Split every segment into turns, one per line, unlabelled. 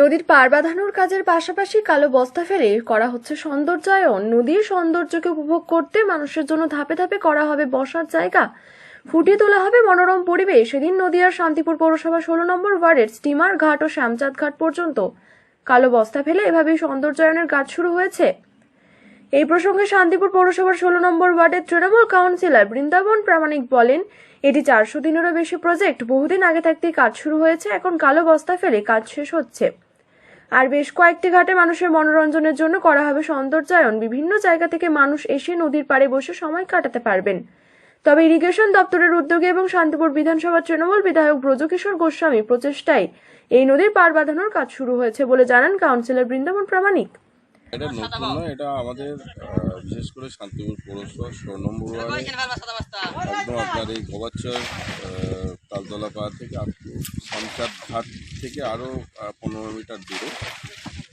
নদীর পার বাঁধানোর কাজের পাশাপাশি কালো বস্তা ফেলে করা হচ্ছে সৌন্দর্যায়ন। নদীর সৌন্দর্যকে উপভোগ করতে মানুষের জন্য ধাপে ধাপে করা হবে বসার জায়গা। ফুটিয়ে তোলা হবে মনোরম পরিবেশ। সেদিন নদীয়ার শান্তিপুর পৌরসভা ষোলো নম্বর ওয়ার্ডের স্টিমার ঘাট ও শ্যামচাঁদ ঘাট পর্যন্ত কালো বস্তা ফেলে এভাবেই সৌন্দর্যায়নের কাজ শুরু হয়েছে। এই প্রসঙ্গে শান্তিপুর পৌরসভার ষোলো নম্বর ওয়ার্ডের তৃণমূল কাউন্সিলর বৃন্দাবন প্রামাণিক বলেন, এটি চারশো দিনেরও বেশি প্রজেক্ট। বহুদিন আগে থাকতেই কাজ শুরু হয়েছে। এখন কালো বস্তা ফেলে কাজ শেষ হচ্ছে। আর বেশ কয়েকটি ঘাটে মানুষের মনোরঞ্জনের জন্য করা হবে সৌন্দর্যায়ন। বিভিন্ন জায়গা থেকে মানুষ এসে নদীর পাড়ে বসে সময় কাটাতে পারবেন। তবে ইরিগেশন দপ্তরের উদ্যোগে এবং শান্তিপুর বিধানসভার তৃণমূল বিধায়ক ব্রজকিশোর গোস্বামী প্রচেষ্টায় এই নদীর পার বাঁধানোর কাজ শুরু হয়েছে বলে জানান কাউন্সিলর বৃন্দাবন প্রামাণিক।
এটা নতুন নয় এটা আমাদের বিশেষ করে শান্তিপুর পৌরসভা ষোলো নম্বর ওয়ার্ডে। একদম আপনার এই গোবাচ্চর আহ, তালতলা পাড়া থেকে টু ঘাট থেকে আরও পনেরো মিটার দূরে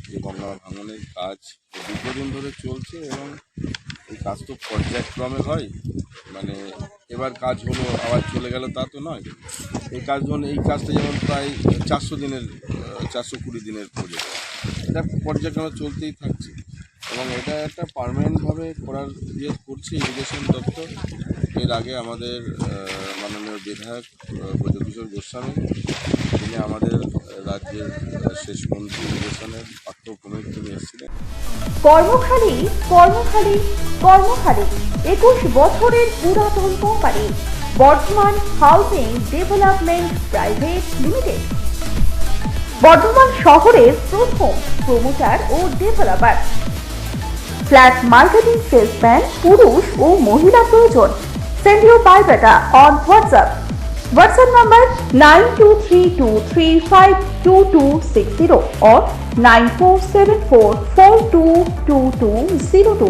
যে গঙ্গা ভাঙনের কাজ দীর্ঘদিন ধরে চলছে এবং এই কাজ তো পর্যায়ক্রমে হয়। মানে এবার কাজ হলো আবার চলে গেল তা তো নয়। এই কাজ যেমন এই কাজটা যেমন প্রায় চারশো দিনের চারশো কুড়ি দিনের প্রজেক্ট এটা পর্যায়ক্রমে চলতেই থাকছে। এবং এটা একটা পার্মানেন্টভাবে করার ইয়ে করছে ইরিগেশন দপ্তর। এর আগে আমাদের মাননীয় বিধায়ক ব্রজকিশোর গোস্বামী, তিনি আমাদের রাজ্যের শেষ মন্ত্রী ইরিগেশনের পাঠ্যক্রমে তিনি এসেছিলেন।
কর্মখালী কর্মখালী কর্মখালী, একুশ বছরের পুরাতন company, Bardhaman housing development private limited. Bardhaman শহরের প্রথম প্রমোটার ও ডেভেলপার। ফ্ল্যাট মার্কেটিং সেলসম্যান, পুরুষ ও মহিলা প্রয়োজন। Two three two three five two two six zero or nine four seven four four two two two zero two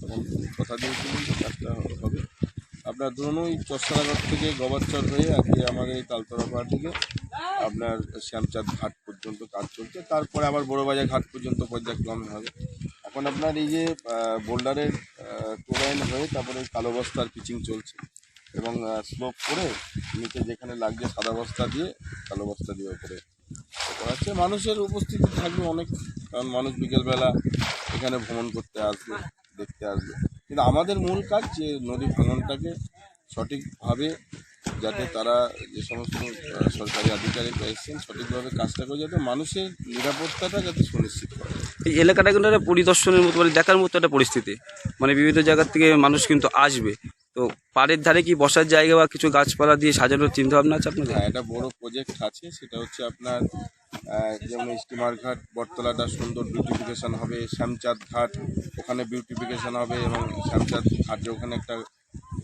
তখন কথা দিয়েছিলেন কাজটা হবে। আপনার ধরুন ওই চশারাঘাট থেকে গবাচ্চর হয়ে আজকে আমাদের এই তালতলা পাড়া থেকে আপনার শ্যামচাঁদ ঘাট পর্যন্ত কাজ চলছে। তারপরে আবার বড়বাজার ঘাট পর্যন্ত পর্যায়ক্রমে হবে। এখন আপনার এই যে বোল্ডারের টোলাইন হয়ে তারপরে কালো বস্তার পিচিং চলছে এবং স্লোপ করে নিচে যেখানে লাগছে সাদা বস্তা দিয়ে কালো বস্তা দিয়ে ওপরে হচ্ছে মানুষের উপস্থিতি থাকবে অনেক, কারণ মানুষ বিকেলবেলা এখানে ভ্রমণ করতে আসবে, দেখতে আসবে। কিন্তু আমাদের মূল কাজ যে নদী ভাঙনটাকে সঠিকভাবে যাতে তারা যে সমস্ত সরকারি আধিকারিকরা এসেছেন সঠিকভাবে কাজটা করে যাতে মানুষের নিরাপত্তাটা যাতে সুনিশ্চিত করে।
এই এলাকাটা কিন্তু একটা পরিদর্শনের মতো মানে দেখার মতো একটা পরিস্থিতি। মানে বিভিন্ন জায়গার থেকে মানুষ কিন্তু আসবে। তো পাড়ের ধারে কি বসার জায়গা বা কিছু গাছপালা দিয়ে সাজানোর চিন্তা ভাবনা আছে আপনাদের?
হ্যাঁ একটা বড় প্রজেক্ট আছে সেটা হচ্ছে আপনার যেমন স্টিমার ঘাট বটতলাটা সুন্দর বিউটিফিকেশন হবে শ্যামচাঁদ ঘাট ওখানে বিউটিফিকেশান হবে এবং শ্যামচাঁদ ঘাটে ওখানে একটা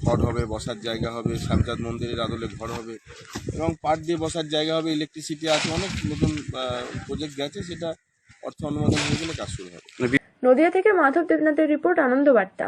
ঘর হবে, বসার জায়গা হবে, শ্যামচাঁদ মন্দিরের আদলে ঘর হবে এবং পাট দিয়ে বসার জায়গা হবে ইলেকট্রিসিটি আছে, অনেক নতুন প্রজেক্ট গেছে, সেটা অর্থ অনুমোদন হয়ে গেলে কাজ শুরু হবে।
নদিয়া থেকে মাধব দেবনাথের রিপোর্ট, আনন্দবার্তা।